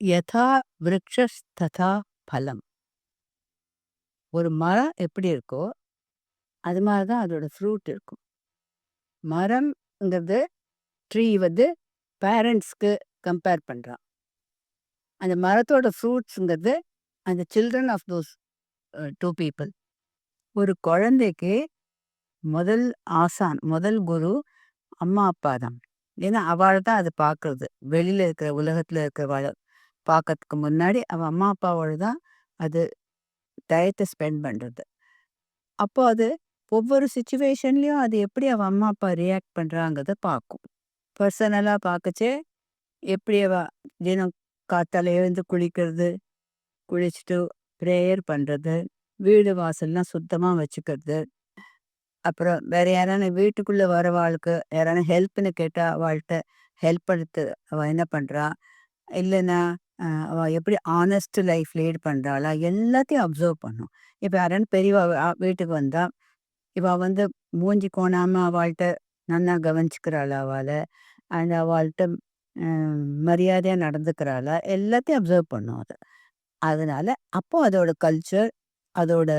யதா விரக்ஷஸ் ததா பலம். ஒரு மரம் எப்படி இருக்கோ அது மாதிரி தான் அதோட ஃப்ரூட் இருக்கும். மரம்ங்கிறது ட்ரீ வந்து பேரண்ட்ஸ்க்கு கம்பேர் பண்ணுறான் அந்த மரத்தோட ஃப்ரூட்ஸுங்கிறது அந்த children of those two people ஒரு குழந்தைக்கு முதல் ஆசான் முதல் குரு அம்மா அப்பா தான். ஏன்னா அவள் தான் அது பார்க்குறது. வெளியில் இருக்கிற உலகத்தில் இருக்கிற பார்க்கறதுக்கு முன்னாடி அவள் அம்மா அப்பாவோட தான் அது டயத்தை ஸ்பெண்ட் பண்ணுறது அப்போ அது ஒவ்வொரு சுச்சுவேஷன்லேயும் அது எப்படி அவள் அம்மா அப்பா ரியாக்ட் பண்ணுறாங்கிறத பார்க்கும் பர்சனலாக பார்க்கச்சே எப்படி அவ தினம் காத்தால எழுந்து குளிக்கிறது குளிச்சுட்டு ப்ரேயர் பண்ணுறது வீடு வாசல்லாம் சுத்தமாக வச்சுக்கிறது. அப்புறம் வேற யாரான வீட்டுக்குள்ளே வரவாளுக்கு யாரான ஹெல்ப்னு கேட்டால் அவள்கிட்ட ஹெல்ப் பண்ணுறது அவள் என்ன பண்ணுறா இல்லைன்னா அவள் எப்படி ஆனஸ்ட் லைஃப் லீட் பண்ணுறாளா எல்லாத்தையும் அப்சர்வ் பண்ணும். இப்போ யாரான்னு பெரியவா வீட்டுக்கு வந்தா இவள் வந்து மூஞ்சி கோணாமல் அவள்கிட்ட நன்னா கவனிச்சுக்கிறாள் அவளை? அண்ட் அவள்கிட்ட மரியாதையாக நடந்துக்கிறாளா? எல்லாத்தையும் அப்சர்வ் பண்ணும் அது. அதனால அப்போ அதோட கல்ச்சர் அதோட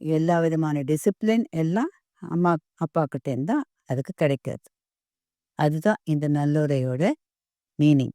எல்லா விதமான டிசிப்ளின் எல்லாம் அம்மா அப்பா தான் அதுக்கு கிடைக்காது. அதுதான் இந்த நல்லுரையோட மீனிங்